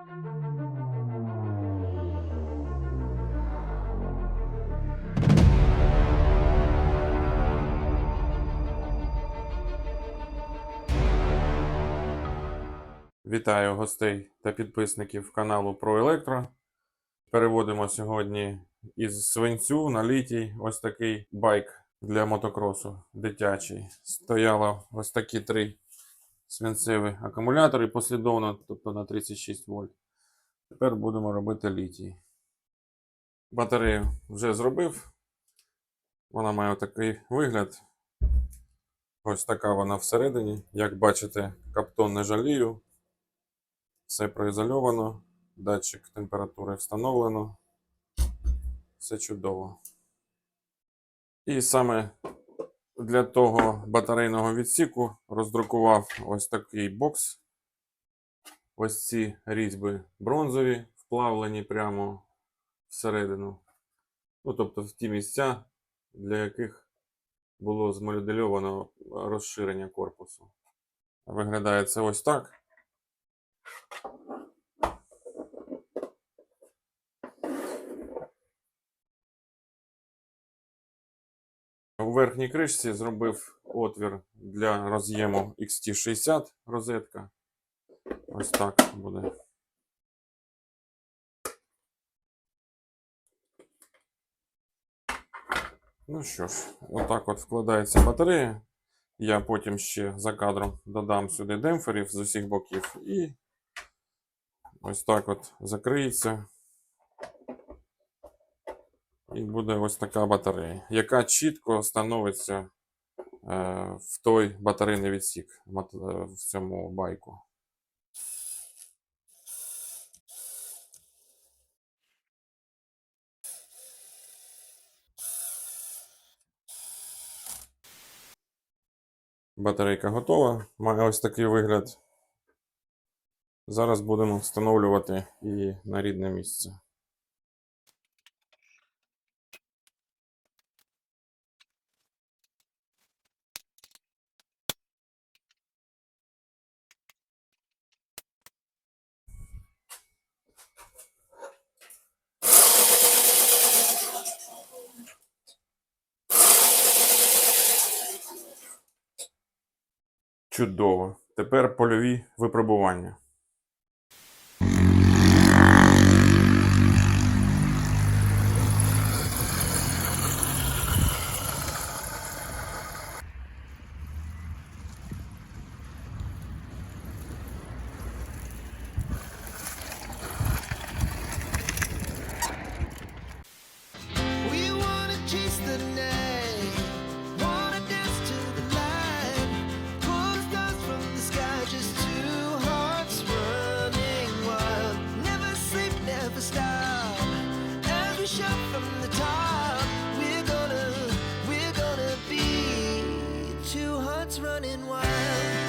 Вітаю гостей та підписників каналу електро. Переводимо сьогодні із свинцю на літій ось такий байк для мотокросу дитячий. Стояло ось такі три свинцеві акумулятори послідовно, тобто на 36 вольт. Тепер будемо робити літій. Батарею вже зробив. Вона має такий вигляд. Ось така вона всередині. Як бачите, каптон не жалію. Все проізольовано, датчик температури встановлено. Все чудово. І саме для того батарейного відсіку роздрукував ось такий бокс. Ось ці різьби бронзові, вплавлені прямо всередину. Ну, тобто в ті місця, для яких було змодельовано розширення корпусу. Виглядає це ось так. У верхній кришці зробив отвір для роз'єму XT60 розетка. Ось так буде. Ну що ж, отак от вкладається батарея. Я потім ще за кадром додам сюди демпферів з усіх боків і ось так от закриється. І буде ось така батарея, яка чітко становиться е, в той батарейний відсік е, в цьому байку. Батарейка готова, має ось такий вигляд. Зараз будемо встановлювати її на рідне місце. Чудово. Тепер польові випробування. running wild.